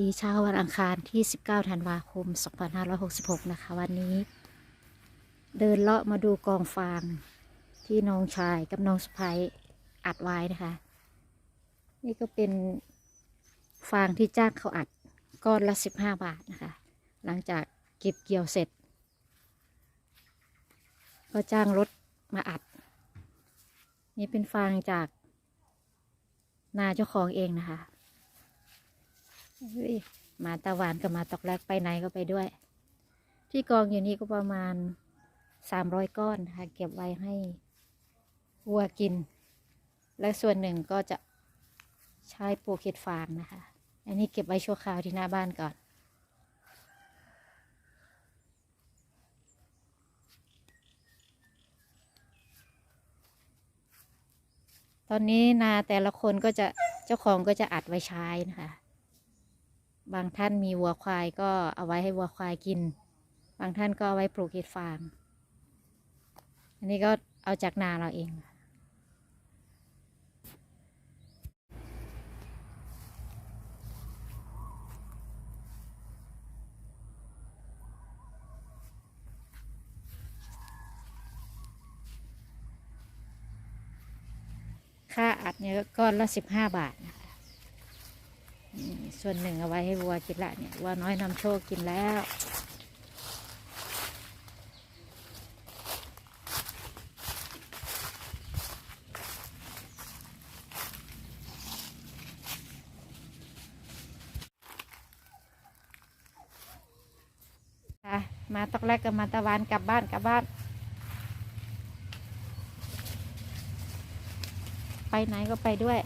ดีเช้าวันอังคารที่ 19 ธันวาคม 2566 นะคะ วันนี้ เดินเลาะมาดูกองฟางที่น้องชายกับน้องสะพ้ยอัดไว้นะคะ นี่ก็เป็นฟางที่จ้างเขาอัดก้อนละ 15 บาทนะคะ หลังจากเก็บเกี่ยวเสร็จ ก็จ้างรถมาอัด นี่เป็นฟางจากนาเจ้าของเองนะคะ มาตาหวานกับหมาตอกแรกไปไหนก็ไปด้วย ที่กองอยู่นี่ก็ประมาณสามร้อยก้อนนะคะเก็บไว้ให้วัวกิน และส่วนหนึ่งก็จะใช้ปลูกเห็ดฟางนะคะ อันนี้เก็บไว้ชั่วคราวที่หน้าบ้านก่อนตอนนี้นาแต่ละคนก็จะเจ้าของก็จะอัดไว้ใช้นะคะ บางท่านมีวัวควายก็เอาไว้ให้วัวควายกิน บางท่านก็เอาไว้ปลูกเห็ดฟาง อันนี้ก็เอาจากนาเราเอง ค่าอัดเนี่ยก็ก้อนละสิบห้าบาทนะ ส่วนหนึ่งเอาไว้ให้วัวกินละเนี่ยวัวน้อยนำโชคกินแล้วมาตอกแรกกับมาตะวันกลับบ้านกลับบ้าน ไปไหนก็ไปด้วย